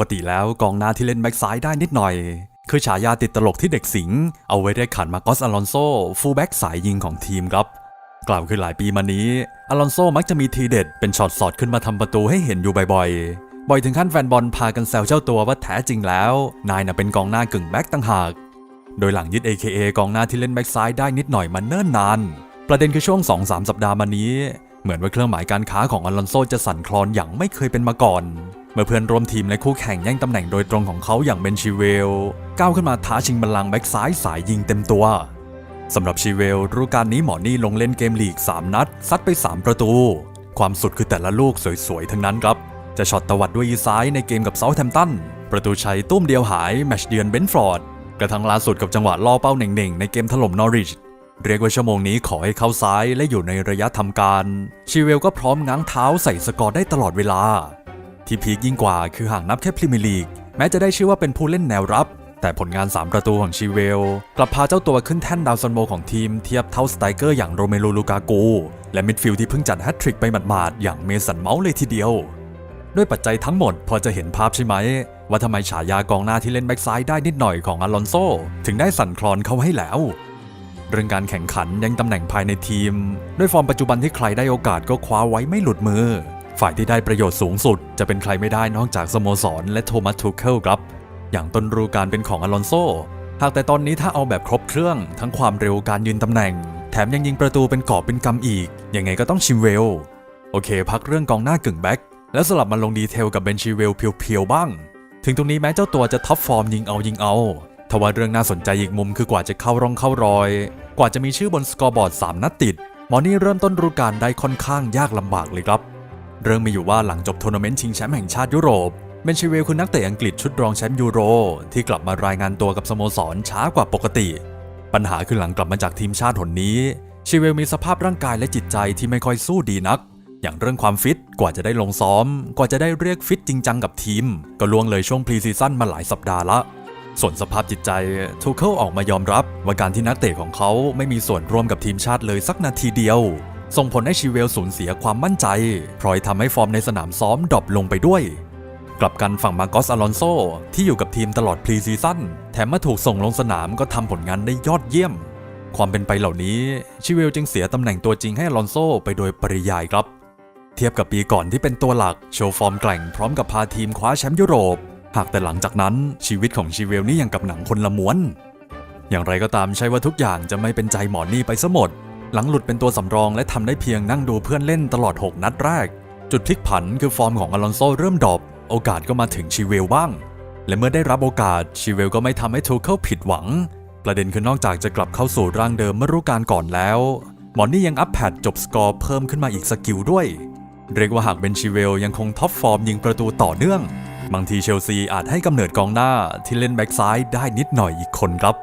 กติแล้วกองหน้าที่เล่นแบ็กซ้ายได้นิดหน่อย คือฉายาติดตลกที่เด็กสิง เอาไว้ได้ขันมากอสอลอนโซฟูลแบ็กสายยิงของทีมครับ กล่าวคือหลายปีมานี้อลอนโซมักจะมีทีเด็ดเป็นช็อตสอดขึ้นมาทำประตูให้เห็นอยู่บ่อยๆ บ่อยถึงขั้นแฟนบอลพากันแซวเจ้าตัวว่าแท้จริงแล้ว นายน่ะเป็นกองหน้ากึ่งแบ็กต่างหาก โดยหลังยึด AKA กองหน้าที่เล่นแบ็กซ้ายได้นิดหน่อยมาเนิ่นนาน ประเด็นคือช่วง 2-3 สัปดาห์มานี้ เหมือนว่าเครื่องหมายการค้าของอลอนโซจะสั่นคลอนอย่างไม่เคยเป็นมาก่อน เมื่อเพื่อนร่วมทีมและคู่แข่งแย่งตำแหน่งโดยตรงของเขาอย่างเบนชิเวล ก้าวขึ้นมาท้าชิงบัลลังก์แบ็กซ้ายสายยิงเต็มตัวสำหรับชีเวลฤดูกาลนี้หมอนี่ลงเล่นเกมลีก 3 นัด ซัดไป 3 ประตู ความสุดคือแต่ละลูกสวยๆ ทั้งนั้นครับ จะช็อตตวัดด้วยอีซ้ายในเกมกับเซาท์แฮมตัน ประตูชัยตุ้มเดียวหาย แมชเดือนเบนฟอร์ด กระทั่งล่าสุดกับจังหวะล่อเป้าเหน่งๆ ในเกมถล่มนอริชเรียกว่าชั่วโมงนี้ขอให้เข้าซ้ายและอยู่ในระยะทำการ ชีเวลก็พร้อมง้างเท้าใส่สกอร์ได้ตลอดเวลา ที่พีคยิ่งกว่าคือห่ากนับแค่พรีเมียร์ลีก แม้จะได้ชื่อว่าเป็นผู้เล่นแนวรับ แต่ผลงาน 3 ประตูของชีเวล กลับพาเจ้าตัวขึ้นแท่นดาวซันโบของทีมเทียบเท่าสไตรเกอร์อย่างโรเมโลลูกาโกและมิดฟิลด์ที่เพิ่งจัดแฮตทริกไปหมาดๆอย่างเมสันเมาส์เลยทีเดียว ด้วยปัจจัยทั้งหมดพอจะเห็นภาพใช่ไหม ว่าทำไมฉายากองหน้าที่เล่นแบ็กซ้ายได้นิดหน่อยของอลอนโซถึงได้สั่นคลอนเขาให้แล้วเรื่องการแข่งขันยังตำแหน่งภายในทีม ด้วยฟอร์มปัจจุบันที่ใครได้โอกาสก็คว้าไว้ไม่หลุดมือ ฝ่ายที่ได้ประโยชน์สูงสุด จะเป็นใครไม่ได้นอกจากสโมสร และโทมัสทูเคิลครับ อย่างต้นฤดูกาลเป็นของอลอนโซ หากแต่ตอนนี้ถ้าเอาแบบครบเครื่อง ทั้งความเร็วการยืนตำแหน่ง แถมยังยิงประตูเป็นกอบเป็นกำอีก ยังไงก็ต้องชิมเวล โอเค พักเรื่องกองหน้ากึ่งแบ็คแล้วสลับมาลงดีเทลกับเบนชิเวลเพียวๆบ้าง ถึงตรงนี้แม้เจ้าตัวจะท็อปฟอร์มยิงเอายิงเอาทว่าเรื่องน่าสนใจอีกมุมคือกว่าจะเข้าร่องเข้ารอย กว่าจะมีชื่อบนสกอร์บอร์ด 3 นัดติด มอนี่เริ่มต้นฤดูกาลได้ค่อนข้างยากลำบากเลยครับ เรื่องมีอยู่ว่าหลังจบทัวร์นาเมนต์ชิงแชมป์แห่งชาติยุโรปเบนชิเวลคือนักเตะอังกฤษชุดรองแชมป์ยูโร ที่กลับมารายงานตัวกับสโมสรช้ากว่าปกติ ปัญหาคือหลังกลับมาจากทีมชาติหนนี้ชิเวลมีสภาพร่างกายและจิตใจที่ไม่ค่อยสู้ดีนัก อย่างเรื่องความฟิตกว่าจะได้ลงซ้อม กว่าจะได้เรียกฟิตจริงจังกับทีม ก็ล่วงเลยช่วงพรีซีซั่นมาหลายสัปดาห์ละส่วนสภาพจิตใจทูเคิลออกมายอมรับว่าการที่นักเตะของเขาไม่มีส่วนร่วมกับทีมชาติเลยสักนาทีเดียว ส่งผลให้ชิเวลสูญเสียความมั่นใจพลอยทำให้ฟอร์มในสนามซ้อมดรอปลงไปด้วย กลับกันฝั่งมาโกอสอลอนโซที่อยู่กับทีมตลอดพรีซีซั่นแถมมาถูกส่งลงสนามก็ทำผลงานได้ยอดเยี่ยม ความเป็นไปเหล่านี้ชิเวลจึงเสียตำแหน่งตัวจริงให้อลอนโซไปโดยปริยายครับ เทียบกับปีก่อนที่เป็นตัวหลักโชว์ฟอร์มแกร่งพร้อมกับพาทีมคว้าแชมป์ยุโรป หากแต่หลังจากนั้นชีวิตของชิเวลนี่ยังกับหนังคนละม้วนอย่างไรก็ตามใช่ว่าทุกอย่างจะไม่เป็นใจหมอนี่ไปซะหมด หลังหลุดเป็นตัวสำรองและทำได้เพียงนั่งดูเพื่อนเล่นตลอด 6 นัดแรก จุดพลิกผันคือฟอร์มของอลอนโซเริ่มดรอปโอกาสก็มาถึงชิเวลบ้าง และเมื่อได้รับโอกาสชิเวลก็ไม่ทำให้ทูเคิลผิดหวัง ประเด็นคือนอกจากจะกลับเข้าสู่ร่างเดิมเมื่อฤดูกาลก่อนแล้วมอนี่ยังอัพแพดจบสกอร์เพิ่มขึ้นมาอีกสกิลด้วย เรียกว่าหากเบนชิเวลยังคงท็อปฟอร์มยิงประตูต่อเนื่อง บางทีเชลซีอาจให้กำเนิดกองหน้าที่เล่นแบ็กซ้ายได้นิดหน่อยอีกคนครับ